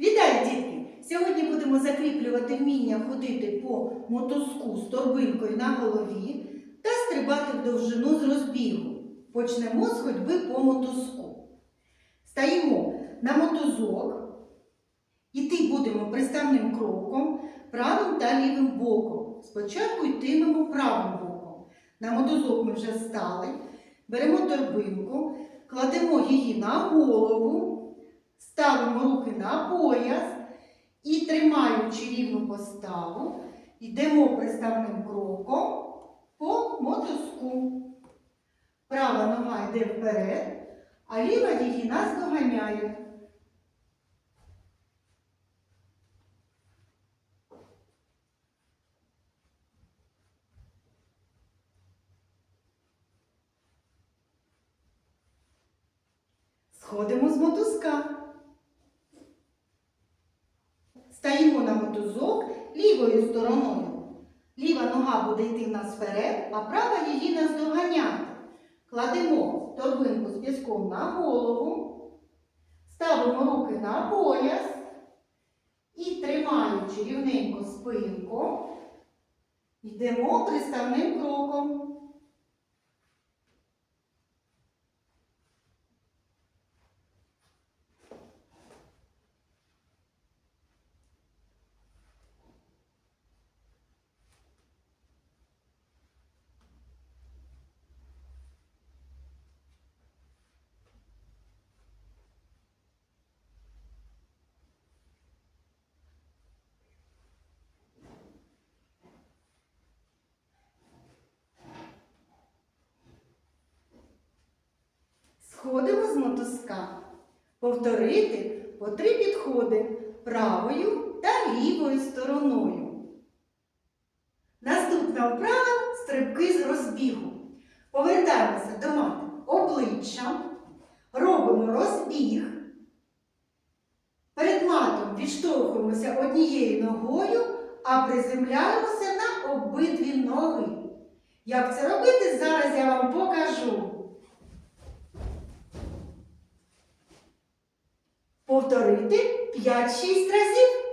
Вітаю, дітки! Сьогодні будемо закріплювати вміння ходити по мотузку з торбинкою на голові та стрибати в довжину з розбігу. Почнемо з ходьби по мотузку. Стаємо на мотузок, іти будемо приставним кроком правим та лівим боком. Спочатку йтимемо правим боком. На мотузок ми вже стали, беремо торбинку, кладемо її на голову. Ставимо руки на тримаючи рівну поставу, йдемо приставним кроком по мотузку. Права нога йде вперед, а ліва її нас доганяє. Сходимо з мотузка. Стаємо на мотузок лівою стороною. Ліва нога буде йти в нас вперед, а права її нас доганяти. Кладемо торбинку з піском на голову, ставимо руки на пояс і, тримаючи рівненько спинку, йдемо приставним кроком. Сходимо з мотузка. Повторити по три підходи правою та лівою стороною. Наступна вправа стрибки з розбігу. Повертаємося до мати обличчям, робимо розбіг. Перед матом відштовхуємося однією ногою, а приземляємося на обидві ноги. Як це робити, зараз я вам покажу. Повторити 5-6 разів.